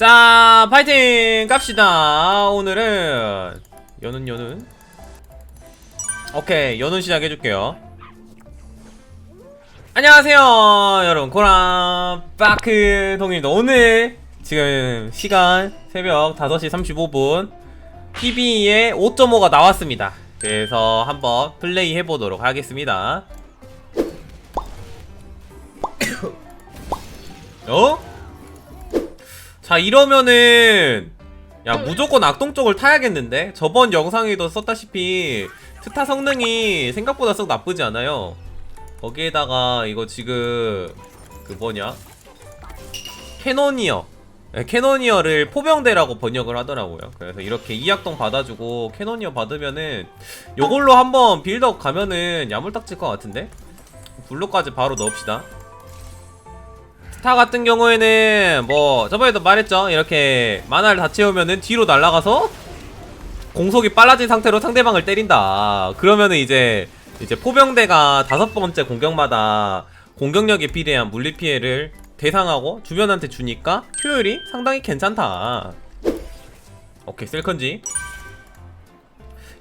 자 파이팅 갑시다. 오늘은 연은 연은 오케이 연은 시작해줄게요. 안녕하세요 여러분. 고람 빠크 동일입니다. 오늘 지금 시간 새벽 5시 35분. PB의 5.5가 나왔습니다. 그래서 한번 플레이 해보도록 하겠습니다. 어? 자 이러면은 야 무조건 악동 쪽을 타야겠는데? 저번 영상에도 썼다시피 트타 성능이 생각보다 썩 나쁘지 않아요. 거기에다가 이거 지금 그 뭐냐? 캐노니어. 네, 캐노니어를 포병대라고 번역을 하더라고요. 그래서 이렇게 이악동 받아주고 캐노니어 받으면은 요걸로 한번 빌드업 가면은 야물딱질 것 같은데? 블루까지 바로 넣읍시다 스타 같은 경우에는 뭐 저번에도 말했죠? 이렇게 만화를 다 채우면은 뒤로 날아가서 공속이 빨라진 상태로 상대방을 때린다. 그러면은 이제 이제 포병대가 다섯 번째 공격마다 공격력에 비례한 물리 피해를 대상하고 주변한테 주니까 효율이 상당히 괜찮다. 오케이 셀컨지.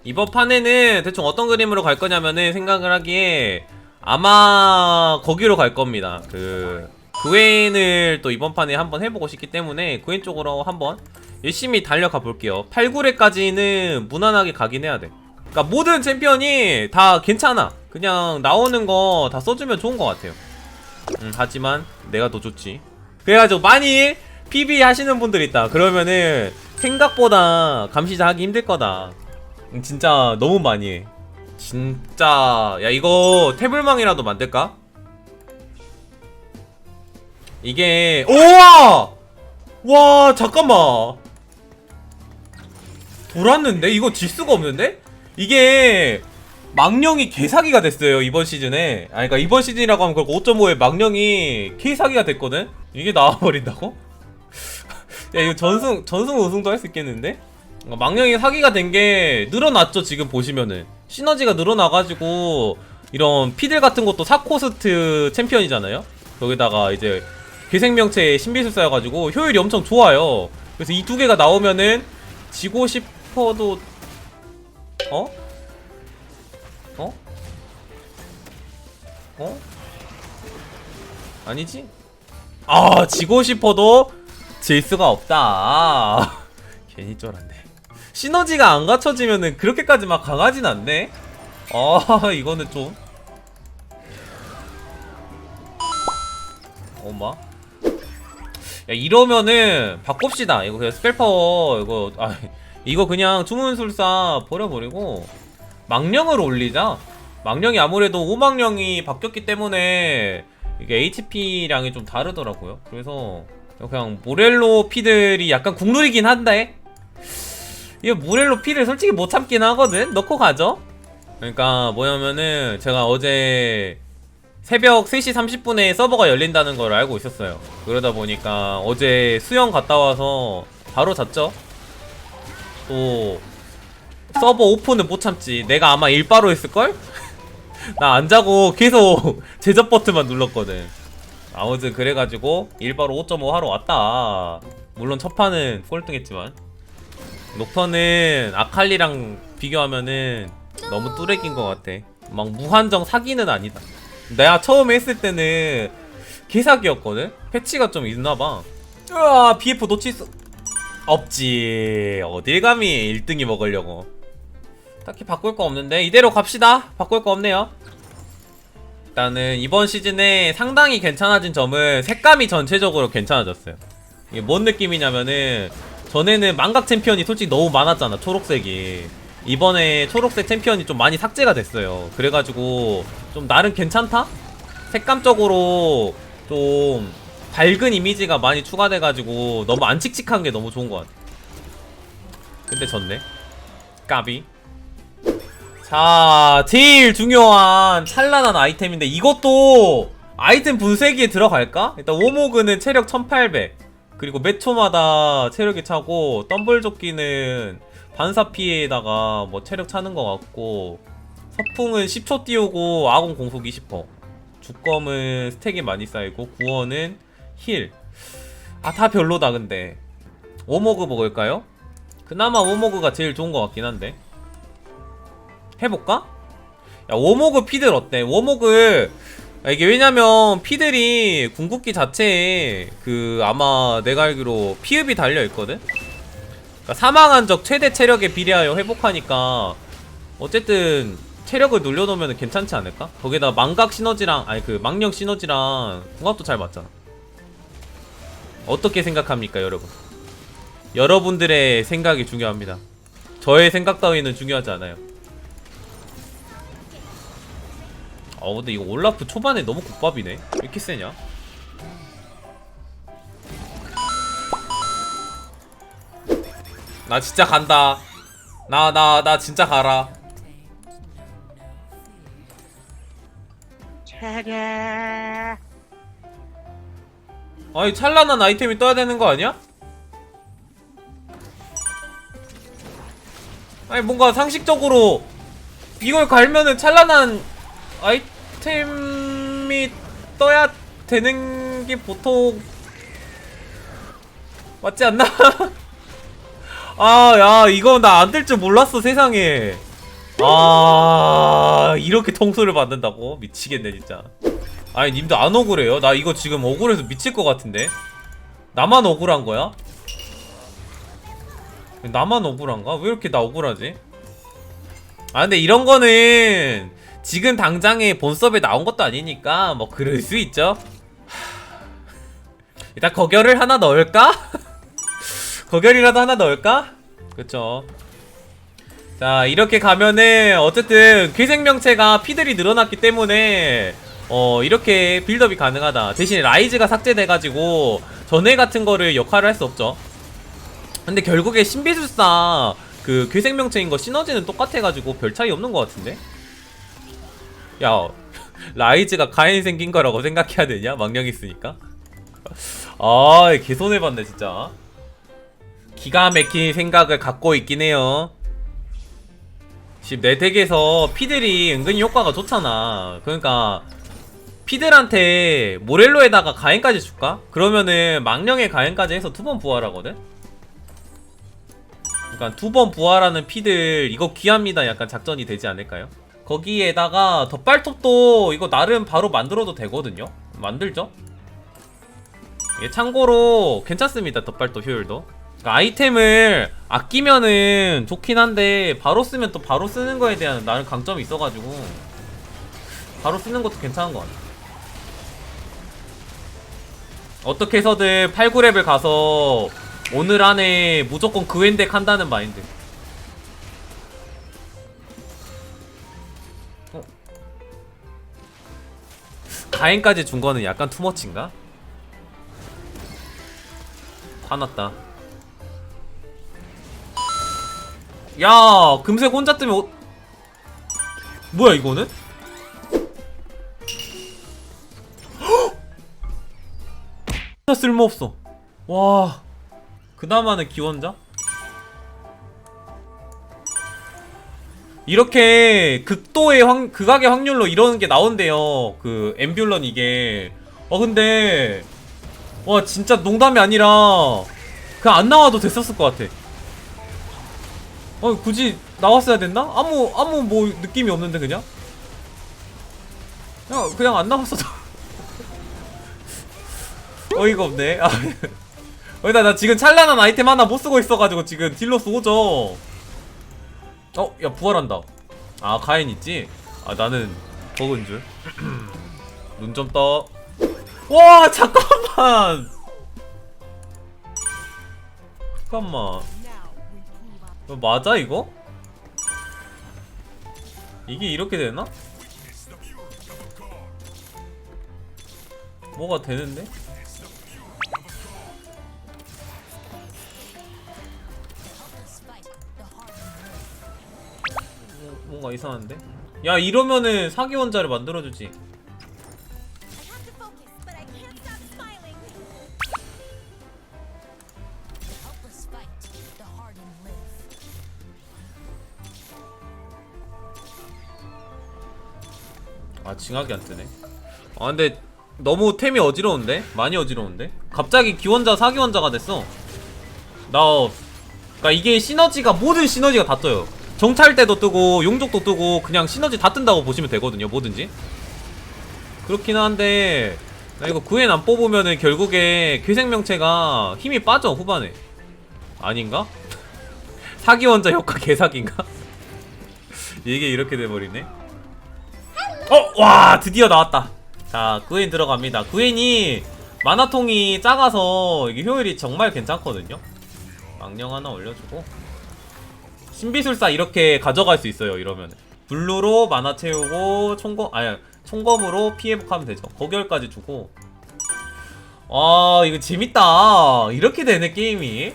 이번 판에는 대충 어떤 그림으로 갈 거냐면은 생각을 하기에 아마 거기로 갈 겁니다. 그 그웬을 또 이번 판에 한번 해보고 싶기 때문에 그웬 쪽으로 한번 열심히 달려가 볼게요. 8, 9렙까지는 무난하게 가긴 해야 돼. 그러니까 모든 챔피언이 다 괜찮아. 그냥 나오는 거 다 써주면 좋은 것 같아요. 음, 하지만 내가 더 좋지. 그래가지고 많이 PB 하시는 분들 있다. 그러면은 생각보다 감시자 하기 힘들 거다. 음, 진짜 너무 많이 해. 진짜 야 이거 태블망이라도 만들까? 이게 우와! 와 잠깐만. 돌았는데? 이거 질 수가 없는데? 이게 망령이 개사기가 됐어요 이번 시즌에. 아 그러니까 이번 시즌이라고 하면 그렇고 5.5에 망령이 개사기가 됐거든? 이게 나와버린다고? 야 이거 전승 전승 우승도 할 수 있겠는데? 어, 망령이 사기가 된 게 늘어났죠 지금 보시면은. 시너지가 늘어나가지고 이런 피들 같은 것도 사코스트 챔피언이잖아요? 거기다가 이제 괴생명체의 신비술사여가지고 효율이 엄청 좋아요 그래서 이 두 개가 나오면은 지고 싶어도 어? 어? 어? 아니지? 아 지고 싶어도 질 수가 없다 괜히 쫄았네 시너지가 안 갖춰지면은 그렇게까지 막 강하진 않네 아 이거는 좀 엄마 야 이러면은 바꿉시다. 이거 그냥 스펠파워 이거 아 이거 그냥 주문술사 버려버리고 망령을 올리자. 망령이 아무래도 오망령이 바뀌었기 때문에 이게 HP량이 좀 다르더라고요. 그래서 그냥 모렐로 피들이 약간 국룰이긴 한데 이거 모렐로 피를 솔직히 못 참긴 하거든? 넣고 가죠? 그러니까 뭐냐면은 제가 어제 새벽 3시 30분에 서버가 열린다는 걸 알고 있었어요. 그러다 보니까 어제 수영 갔다 와서 바로 잤죠. 또 서버 오픈은 못 참지. 내가 아마 일바로 했을걸? 나 안 자고 계속 제접 버튼만 눌렀거든. 아무튼 그래가지고 일바로 5.5 하러 왔다. 물론 첫 판은 꼴등했지만 녹턴은 아칼리랑 비교하면은 너무 뚜레기인 것 같아. 막 무한정 사기는 아니다. 내가 처음에 했을 때는 개사기였거든? 패치가 좀 있나봐. 으아, BF 놓칠 수 없지. 어딜 감히 1등이 먹으려고. 딱히 바꿀 거 없는데, 이대로 갑시다. 바꿀 거 없네요. 일단은 이번 시즌에 상당히 괜찮아진 점은 색감이 전체적으로 괜찮아졌어요. 이게 뭔 느낌이냐면은, 전에는 망각 챔피언이 솔직히 너무 많았잖아, 초록색이. 이번에 초록색 챔피언이 좀 많이 삭제가 됐어요. 그래가지고 좀 나름 괜찮다? 색감적으로 좀 밝은 이미지가 많이 추가돼가지고 너무 안 칙칙한 게 너무 좋은 것 같아. 근데 졌네. 까비. 자, 제일 중요한 찬란한 아이템인데 이것도 아이템 분쇄기에 들어갈까? 일단 오모그는 체력 1800 그리고 몇 초마다 체력이 차고 덤블조끼는 반사 피해에다가 뭐 체력 차는 것 같고 서풍은 10초 띄우고 아군 공속 20% 주검은 스택이 많이 쌓이고 구원은 힐 아 다 별로다 근데 오모그 먹을까요? 그나마 오모그가 제일 좋은 것 같긴 한데 해볼까? 야 오모그 피들 어때? 오모그 아, 이게 왜냐면 피들이 궁극기 자체에 그 아마 내가 알기로 피읍이 달려있거든? 그러니까 사망한 적 최대 체력에 비례하여 회복하니까 어쨌든 체력을 놀려놓으면 괜찮지 않을까? 거기다 망각 시너지랑 아니 그 망령 시너지랑 궁합도 잘 맞잖아 어떻게 생각합니까 여러분? 여러분들의 생각이 중요합니다 저의 생각 따위는 중요하지 않아요 어 근데 이거 올라프 초반에 너무 국밥이네 왜 이렇게 세냐? 나 진짜 간다 나 나 나 진짜 가라 아니 찬란한 아이템이 떠야 되는 거 아니야? 아니 뭔가 상식적으로 이걸 갈면은 찬란한 아이템이 떠야 되는 게 보통 맞지 않나? 아, 야, 이거 나 안 될 줄 몰랐어, 세상에. 아, 이렇게 통수를 받는다고? 미치겠네, 진짜. 아니, 님도 안 억울해요? 나 이거 지금 억울해서 미칠 것 같은데? 나만 억울한 거야? 나만 억울한가? 왜 이렇게 나 억울하지? 아, 근데 이런 거는 지금 당장에 본섭에 나온 것도 아니니까 뭐 그럴 수 있죠. 하... 일단 거결을 하나 넣을까? 거결이라도 하나 넣을까? 그쵸. 자, 이렇게 가면은, 어쨌든, 괴생명체가 피들이 늘어났기 때문에, 어, 이렇게 빌드업이 가능하다. 대신 라이즈가 삭제돼가지고, 전회 같은 거를 역할을 할 수 없죠. 근데 결국에 신비술사, 그, 괴생명체인 거 시너지는 똑같아가지고, 별 차이 없는 것 같은데? 야, 라이즈가 가인 생긴 거라고 생각해야 되냐? 망령 있으니까? 아, 개 손해봤네, 진짜. 기가 막힌 생각을 갖고 있긴 해요. 지금 내 덱에서 피들이 은근히 효과가 좋잖아. 그러니까 피들한테 모렐로에다가 가행까지 줄까? 그러면은 망령의 가행까지 해서 두 번 부활하거든? 그러니까 두 번 부활하는 피들 이거 귀합니다. 약간 작전이 되지 않을까요? 거기에다가 덧발톱도 이거 나름 바로 만들어도 되거든요? 만들죠? 예, 참고로 괜찮습니다. 덧발톱 효율도. 그러니까 아이템을 아끼면은 좋긴 한데 바로 쓰면 또 바로 쓰는 거에 대한 나는 강점이 있어가지고 바로 쓰는 것도 괜찮은 것 같아. 어떻게 해서든 8, 9렙을 가서 오늘 안에 무조건 그웬덱 한다는 마인드. 어? 가행까지 준 거는 약간 투머치인가? 화났다. 야 금색 혼자 뜨면 어... 뭐야 이거는? 진짜 쓸모없어 와 그나마는 기원자? 이렇게 극도의 확, 극악의 확률로 이러는 게 나온대요 그 엠뷸런 이게 어 근데 와 진짜 농담이 아니라 그냥 안 나와도 됐었을 것 같아 어 굳이 나왔어야 됐나? 아무 아무 뭐 느낌이 없는데 그냥? 그냥 그냥 안 나왔어도 어이가 없네. 아 어나 나 지금 찬란한 아이템 하나 못 쓰고 있어가지고 지금 딜러스 오죠. 어 야 부활한다. 아 가인 있지? 아 나는 버그인 줄 눈 좀 떠. 와 잠깐만! 잠깐만 이거 맞아 이거? 이게 이렇게 되나? 뭐가 되는데? 뭐, 뭔가 이상한데? 야 이러면은 사기 원자를 만들어주지 아 징하게 안 뜨네 아 근데 너무 템이 어지러운데? 많이 어지러운데? 갑자기 기원자 사기원자가 됐어 나 그러니까 이게 시너지가 모든 시너지가 다 떠요. 정찰 때도 뜨고 용족도 뜨고 그냥 시너지 다 뜬다고 보시면 되거든요. 뭐든지. 그렇긴 한데 나 이거 구엔 안 뽑으면은 결국에 괴생명체가 힘이 빠져 후반에. 아닌가? 사기 원자 효과 개사기인가? 이게 이렇게 돼버리네. 어, 와, 드디어 나왔다. 자, 구엔 들어갑니다. 구엔이 만화통이 작아서 이게 효율이 정말 괜찮거든요. 망령 하나 올려주고 신비술사 이렇게 가져갈 수 있어요. 이러면 블루로 만화 채우고 총검 아니 총검으로 피해 복하면 되죠. 거결까지 주고 아 이거 재밌다. 이렇게 되네 게임이.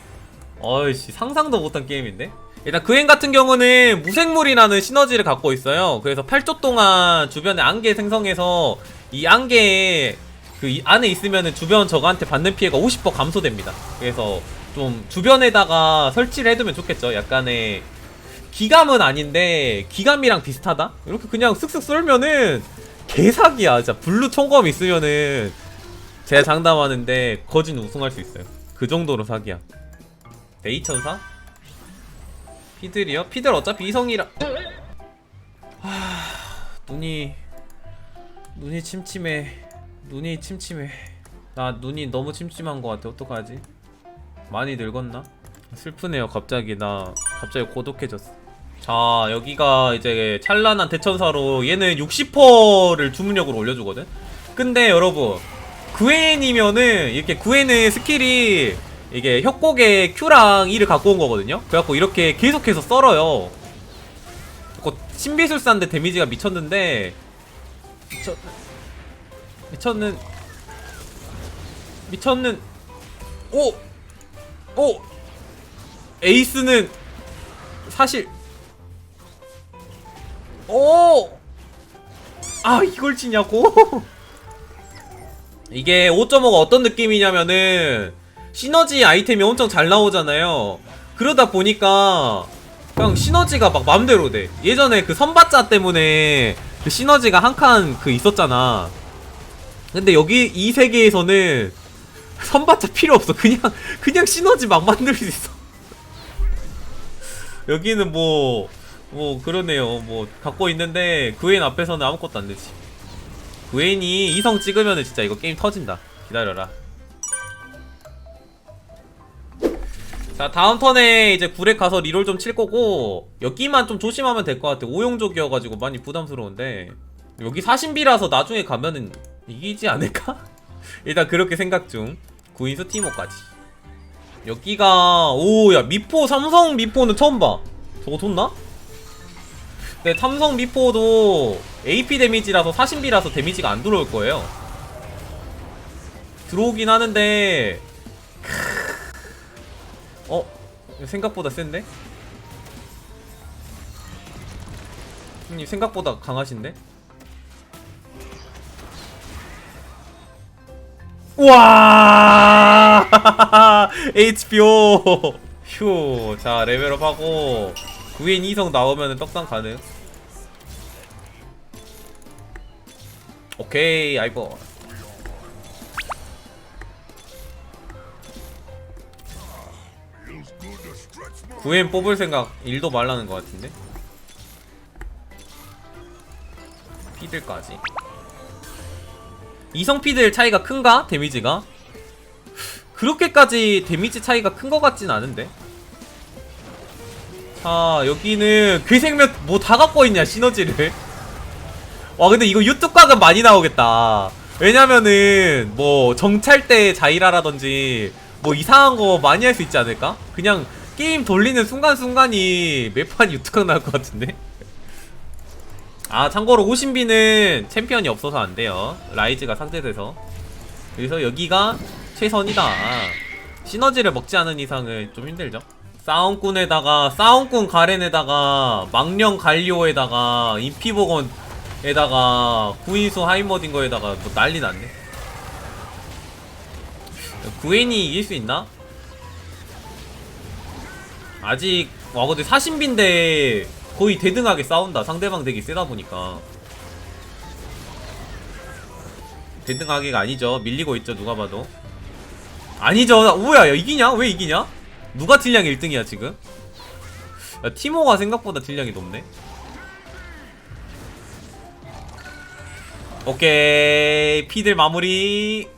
어이씨 상상도 못한 게임인데. 일단 그앤 같은 경우는 무생물이라는 시너지를 갖고 있어요. 그래서 8조 동안 주변에 안개 생성해서 이 안개에 그이 안에 있으면은 주변 적한테 받는 피해가 50% 감소됩니다. 그래서 좀 주변에다가 설치를 해두면 좋겠죠. 약간의 기감은 아닌데 기감이랑 비슷하다. 이렇게 그냥 쓱쓱 썰면은 개사기야. 진짜 블루 총검 있으면은 제가 장담하는데 거진 우승할 수 있어요. 그 정도로 사기야. 데이천사? 피들이요? 피들 어차피 이성이라. 하... 눈이 눈이 침침해. 눈이 침침해. 나 눈이 너무 침침한 것 같아. 어떡하지? 많이 늙었나? 슬프네요. 갑자기 나 갑자기 고독해졌어. 자 여기가 이제 찬란한 대천사로 얘는 60%를 주문력으로 올려주거든. 근데 여러분 구엔이면은 이렇게 구엔은 스킬이 이게 협곡에 Q랑 E를 갖고 온 거거든요. 그래갖고 이렇게 계속해서 썰어요. 그 신비술사인데 데미지가 미쳤는데 미쳤 미쳤는 미쳤는 오! 오! 에이스는 사실 오! 아 이걸 치냐고? 이게 5.5가 어떤 느낌이냐면은 시너지 아이템이 엄청 잘 나오잖아요. 그러다 보니까 그냥 시너지가 막 맘대로 돼. 예전에 그 선바자 때문에 그 시너지가 한 칸 그 있었잖아. 근데 여기 이 세계에서는 선바자 필요 없어. 그냥 그냥 시너지 막 만들 수 있어. 여기는 뭐뭐 그러네요. 뭐 갖고 있는데 그웬 앞에서는 아무것도 안 되지. 그웬이 이성 찍으면은 진짜 이거 게임 터진다. 기다려라 자 다음 턴에 이제 구렉 가서 리롤 좀 칠 거고 여기만 좀 조심하면 될 것 같아 오용족이어가지고 많이 부담스러운데. 여기 사신비라서 나중에 가면은 이기지 않을까? 일단 그렇게 생각 중. 구인수 티모까지. 여기가 오야 미포 삼성 미포는 처음 봐. 저거 좋나? 근데 삼성 미포도 AP 데미지라서 사신비라서 데미지가 안 들어올 거예요. 들어오긴 하는데 생각보다 센데? 형님 생각보다 강하신데? 우와 HBO 휴자 레벨업 하고 9인 2성 나오면 떡상 가능 오케이 아이고. 9M 뽑을 생각 1도 말라는 것 같은데? 피들까지 이성 피들 차이가 큰가? 데미지가? 그렇게까지 데미지 차이가 큰 것 같진 않은데 자 여기는 괴생명 뭐 다 갖고 있냐 시너지를 와 근데 이거 유튜브각은 많이 나오겠다 왜냐면은 뭐 정찰 때 자이라라든지 뭐 이상한 거 많이 할 수 있지 않을까? 그냥 게임 돌리는 순간순간이 매판 유튜브 각 나올 것 같은데? 아 참고로 오신비는 챔피언이 없어서 안 돼요. 라이즈가 삭제돼서. 그래서 여기가 최선이다. 시너지를 먹지 않은 이상은 좀 힘들죠. 싸움꾼에다가 싸움꾼 가렌에다가 망령 갈리오에다가 인피복원에다가 구인수 하이머딘 거에다가 뭐 난리 났네. 구엔이 이길 수 있나? 아직 와 근데 사신비인데 거의 대등하게 싸운다. 상대방 덱이 세다 보니까. 대등하게가 아니죠. 밀리고 있죠 누가 봐도. 아니죠. 뭐야 야, 이기냐? 왜 이기냐? 누가 딜량 1등이야 지금? 야, 티모가 생각보다 딜량이 높네. 오케이 피들 마무리.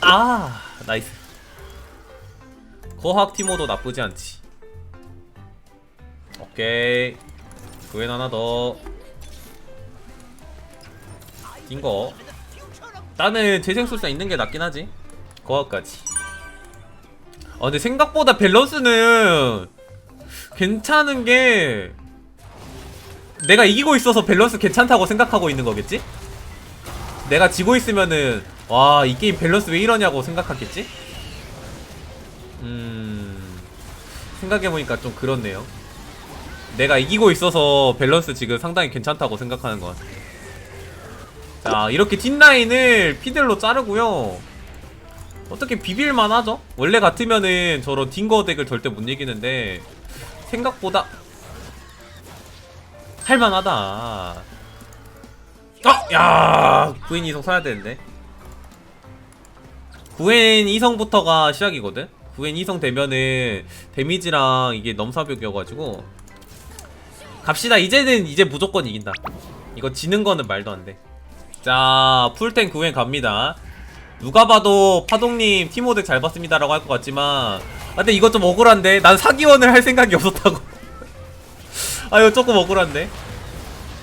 아 나이스. 거학 티모도 나쁘지 않지 오케이. 그웬 하나 더. 뛴거. 나는 재생술사 있는 게 낫긴 하지. 거학까지. 아 근데 생각보다 밸런스는 괜찮은 게 내가 이기고 있어서 밸런스 괜찮다고 생각하고 있는 거겠지? 내가 지고 있으면은 와 이 게임 밸런스 왜 이러냐고 생각하겠지? 음 생각해보니까 좀 그렇네요 내가 이기고 있어서 밸런스 지금 상당히 괜찮다고 생각하는 것 같아 자 이렇게 뒷라인을 피들로 자르고요 어떻게 비빌만 하죠? 원래 같으면은 저런 딩거 덱을 절대 못 이기는데 생각보다 할만하다 어! 야 구인 이성 사야 되는데 구엔 이성부터가 시작이거든? 구엔 이성 되면은 데미지랑 이게 넘사벽이어가지고 갑시다. 이제는 이제 무조건 이긴다. 이거 지는 거는 말도 안돼자 풀탱 구엔 갑니다. 누가 봐도 파동님 티모덱 잘 봤습니다 라고 할 것 같지만 아, 근데 이거 좀 억울한데? 난 사기원을 할 생각이 없었다고. 아 이거 조금 억울한데?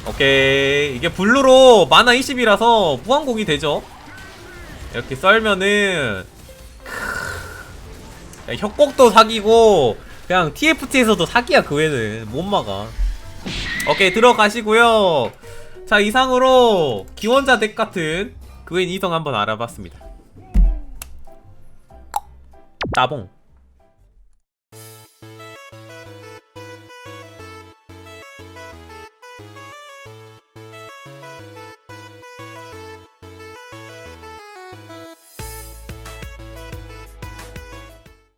오케이. 이게 블루로 마나 20이라서 무한공이 되죠? 이렇게 썰면은 협곡도 사기고 그냥 TFT에서도 사기야 그 외는 못 막아 오케이 들어가시고요. 자 이상으로 기원자 덱 같은 그웬 이성 한번 알아봤습니다. 따봉